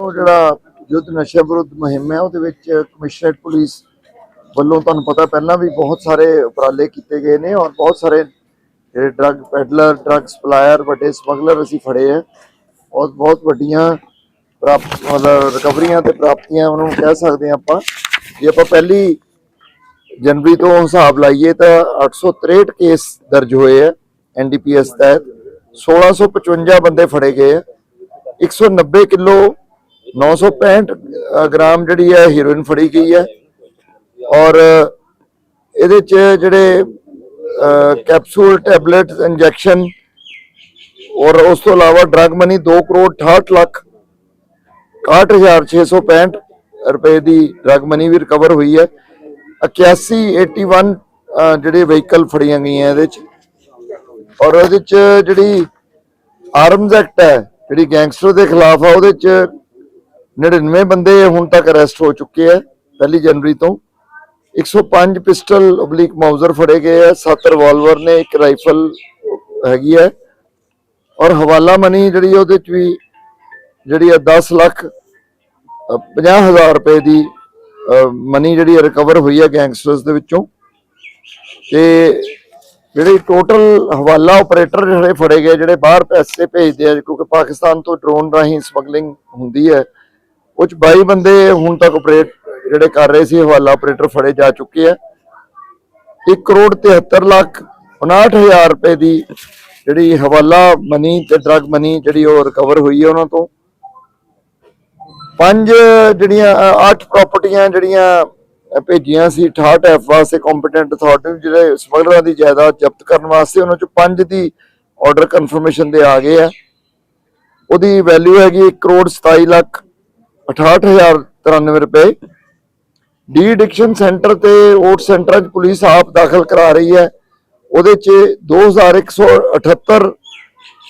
ਨੂੰ ਜਿਹੜਾ ਯੁੱਧ ਨਸ਼ਾ ਵਿਰੁੱਧ ਮੁਹਿੰਮ ਹੈ, ਉਹਦੇ ਵਿੱਚ ਕਮਿਸ਼ਨਰੇਟ ਪੁਲਿਸ ਵੱਲੋਂ ਤੁਹਾਨੂੰ ਪਤਾ ਪਹਿਲਾਂ ਵੀ ਬਹੁਤ ਸਾਰੇ ਉਪਰਾਲੇ ਕੀਤੇ ਗਏ ਨੇ ਔਰ ਬਹੁਤ ਸਾਰੇ ਡਰੱਗ ਪੈਡਲਰ ਡਰੱਗ ਸਪਲਾਇਰ ਵੱਡੇ ਸਮਗਲਰ ਅਸੀਂ ਫੜੇ ਆ। ਔਰ ਬਹੁਤ ਵੱਡੀਆਂ ਪ੍ਰਾਪਤ, ਮਤਲਬ ਰਿਕਵਰੀਆਂ ਤੇ ਪ੍ਰਾਪਤੀਆਂ ਉਹਨੂੰ ਕਹਿ ਸਕਦੇ ਹਾਂ ਆਪਾਂ। ਜੇ ਆਪਾਂ ਪਹਿਲੀ ਜਨਵਰੀ ਤੋਂ ਹਿਸਾਬ ਲਾਈਏ ਤਾਂ 863 ਕੇਸ ਦਰਜ ਹੋਏ ਆ ਐਨਡੀਪੀਐਸ ਤਹਿਤ। 1655 ਬੰਦੇ ਫੜੇ ਗਏ ਆ। 190 ਕਿਲੋ 965 ਅ, ਗ੍ਰਾਮ ਜਿਹੜੀ ਹੈ ਹੀਰੋਇਨ ਫੜੀ ਗਈ ਹੈ। ਔਰ ਇਹਦੇ ਚ ਜਿਹੜੇ ਕੈਪਸੂਲ ਟੈਬਲੇਟ ਇੰਜੈਕਸ਼ਨ ਔਰ ਉਸ ਤੋਂ ਇਲਾਵਾ ਡਰਗ ਮਨੀ 2 ਕਰੋੜ 68 ਲੱਖ 61665 ਰੁਪਏ ਦੀ ਡਰਗ ਮਨੀ ਵੀ ਰਿਕਵਰ ਹੋਈ ਹੈ। 81 81 ਅ, ਜਿਹੜੇ ਵਹੀਕਲ ਫੜੀਆਂ ਗਈਆਂ ਇਹਦੇ ਚ। ਔਰ ਉਹਦੇ ਚ ਜਿਹੜੀ ਆਰਮਜ਼ ਐਕਟ ਹੈ ਜਿਹੜੀ ਗੈਂਗਸਟਰ ਦੇ ਖਿਲਾਫ ਆ ਉਹਦੇ ਚ 99 ਬੰਦੇ ਹੁਣ ਤੱਕ ਅਰੈਸਟ ਹੋ ਚੁੱਕੇ ਆ, ਪਹਿਲੀ ਜਨਵਰੀ ਤੋਂ। 105 ਪਿਸਟਲ ਓਬਲਿਕ ਮਾਊਜ਼ਰ ਫੜੇ ਗਏ ਆ 7 ਰਿਵਾਲਵਰ ਨੇ, ਇੱਕ ਰਾਈਫਲ ਹੈਗੀ ਹੈ ਔਰ ਹਵਾਲਾ ਮਨੀ ਜਿਹੜੀ ਉਹਦੇ ਚ ਵੀ ਜਿਹੜੀ ਹੈ 10 ਲੱਖ 50000 ਰੁਪਏ ਦੀ ਮਨੀ ਜਿਹੜੀ ਰਿਕਵਰ ਹੋਈ ਹੈ ਗੈਂਗਸਟਰਸ ਦੇ ਵਿੱਚੋਂ। ਤੇ ਜਿਹੜੇ ਟੋਟਲ ਹਵਾਲਾ ਆਪਰੇਟਰ ਜਿਹੜੇ ਫੜੇ ਗਏ, ਜਿਹੜੇ ਬਾਹਰ ਪੈਸੇ ਭੇਜਦੇ ਆ, ਕਿਉਂਕਿ ਪਾਕਿਸਤਾਨ ਤੋਂ ਡਰੋਨ ਰਾਹੀਂ ਸਮਗਲਿੰਗ ਹੁੰਦੀ ਹੈ ਉਹ ਚ 22 ਬੰਦੇ ਹੁਣ ਤੱਕ ਆਪਰੇਟ ਜਿਹੜੇ ਕਰ ਰਹੇ ਸੀ, ਹਵਾਲਾ ਆਪਰੇਟਰ ਫੜੇ ਜਾ ਚੁੱਕੇ ਆ। 1 ਕਰੋੜ 73 ਲੱਖ 59000 ਰੁਪਏ ਦੀ ਜਿਹੜੀ ਹਵਾਲਾ ਮਨੀ ਤੇ ਡਰਗ ਮਨੀ ਜਿਹੜੀ ਉਹ ਰਿਕਵਰ ਹੋਈ ਹੈ ਉਹਨਾਂ ਤੋਂ। ਪੰਜ ਜਿਹੜੀਆਂ ਅੱਠ ਪ੍ਰਾਪਰਟੀਆਂ ਜਿਹੜੀਆਂ ਭੇਜੀਆਂ ਸੀ 68 ਐਫ ਵਾਸਤੇ ਕੰਪੀਟੈਂਟ ਅਥਾਰਟੀ ਜਿਹੜੇ ਸਮਗਲਰਾਂ ਦੀ ਜਾਇਦਾਦ ਜ਼ਬਤ ਕਰਨ ਵਾਸਤੇ ਉਹਨਾਂ ਚੋਂ ਪੰਜ ਦੀ ਆਰਡਰ ਕਨਫਰਮੇਸ਼ਨ ਦੇ ਆ ਗਏ ਆ। ਉਹਦੀ ਵੈਲਿਊ ਹੈਗੀ 1 ਕਰੋੜ 27 ਲੱਖ। 68093 ਰੁਪਏ। ਡੀ ਐਡਿਕਸ਼ਨ ਸੈਂਟਰ ਤੇ ਓਟ ਸੈਂਟਰਾਂ 'ਚ ਪੁਲਿਸ ਆਪ ਦਾਖਲ ਕਰਾ ਰਹੀ ਹੈ। ਉਹਦੇ 'ਚ 2178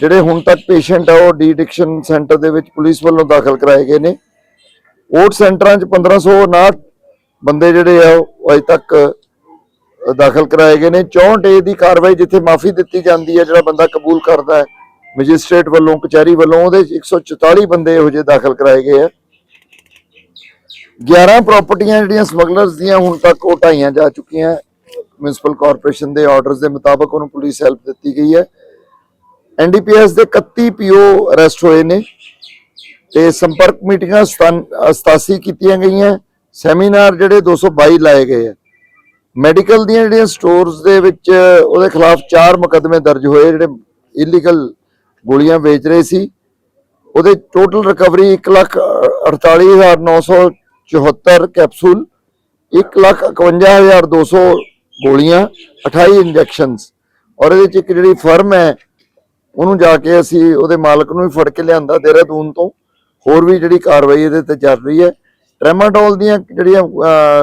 ਜਿਹੜੇ ਹੁਣ ਤੱਕ ਪੇਸ਼ੈਂਟ ਆ, ਉਹ ਡੀ ਐਡਿਕਸ਼ਨ ਸੈਂਟਰ ਦੇ ਵਿੱਚ ਪੁਲਿਸ ਵੱਲੋਂ ਦਾਖਲ ਕਰਾਏ ਗਏ ਨੇ। ਓਟ ਸੈਂਟਰਾਂ 'ਚ 1559 ਬੰਦੇ ਜਿਹੜੇ ਆ, ਉਹ ਅਜੇ ਤੱਕ ਦਾਖਲ ਕਰਾਏ ਗਏ ਨੇ। 64 ਏ ਦੀ ਕਾਰਵਾਈ ਜਿੱਥੇ ਮਾਫੀ ਦਿੱਤੀ ਜਾਂਦੀ ਹੈ, ਜਿਹੜਾ ਬੰਦਾ ਕਬੂਲ ਕਰਦਾ ਹੈ, ਮੈਜਿਸਟ੍ਰੇਟ ਵੱਲੋਂ, ਕਚਹਿਰੀ ਵੱਲੋਂ, ਉਹਦੇ 'ਚ 144 ਬੰਦੇ ਇਹੋ ਜਿਹੇ ਦਾਖਲ ਕਰਾਏ ਗਏ ਆ। 11 ਪ੍ਰਾਪਰਟੀਆਂ ਜਿਹੜੀਆਂ ਸਮਗਲਰਸ ਦੀਆਂ ਹੁਣ ਤੱਕ ਉਹ ਢਾਈਆਂ ਜਾ ਚੁੱਕੀਆਂ। ਮਿਊਨਿਸਪਲ ਕਾਰਪੋਰੇਸ਼ਨ ਦੇ ਆਰਡਰਸ ਦੇ ਮੁਤਾਬਕ ਉਹਨੂੰ ਪੁਲਿਸ ਹੈਲਪ ਦਿੱਤੀ ਗਈ ਹੈ। ਐਨਡੀਪੀਐਸ ਦੇ 31 ਪੀਓ ਅਰੈਸਟ ਹੋਏ ਨੇ ਤੇ ਸੰਪਰਕ ਮੀਟਿੰਗਾਂ 87 ਕੀਤੀਆਂ ਗਈਆਂ। ਸੈਮੀਨਾਰ ਜਿਹੜੇ 222 ਲਾਏ ਗਏ ਆ। ਮੈਡੀਕਲ ਦੀਆਂ ਜਿਹੜੀਆਂ ਸਟੋਰਸ ਦੇ ਵਿੱਚ ਉਹਦੇ ਖਿਲਾਫ 4 ਮੁਕੱਦਮੇ ਦਰਜ ਹੋਏ, ਜਿਹੜੇ ਇਲੀਗਲ ਗੋਲੀਆਂ ਵੇਚ ਰਹੇ ਸੀ। ਉਹਦੇ ਟੋਟਲ ਰਿਕਵਰੀ 148974 ਕੈਪਸੂਲ 151200 ਗੋਲੀਆਂ 28 ਇੰਜੈਕਸ਼ਨਸ। ਔਰ ਇਹਦੇ ਚ ਇੱਕ ਜਿਹੜੀ ਫਰਮ ਹੈ, ਉਹਨੂੰ ਜਾ ਕੇ ਅਸੀਂ ਉਹਦੇ ਮਾਲਕ ਨੂੰ ਵੀ ਫੜ ਕੇ ਲਿਆਂਦਾ, ਦੇਹਰਾਦੂਨ ਤੋਂ। ਹੋਰ ਵੀ ਜਿਹੜੀ ਕਾਰਵਾਈ ਇਹਦੇ ਤੇ ਚੱਲ ਰਹੀ ਹੈ। ਟ੍ਰੈਮਾਡੋਲ ਦੀਆਂ ਜਿਹੜੀਆਂ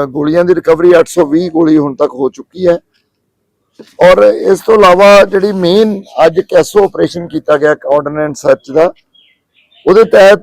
ਗੋਲੀਆਂ ਦੀ ਰਿਕਵਰੀ 820 ਗੋਲੀ ਹੁਣ ਤੱਕ ਹੋ ਚੁੱਕੀ ਹੈ। ਔਰ ਇਸ ਤੋਂ ਇਲਾਵਾ ਜਿਹੜੀ ਮੇਨ ਅੱਜ ਕੈਸੋ ਆਪਰੇਸ਼ਨ ਕੀਤਾ ਗਿਆ ਆਰਡੀਨੈਂਸ ਸਰਚ ਦਾ, ਉਹਦੇ ਤਹਿਤ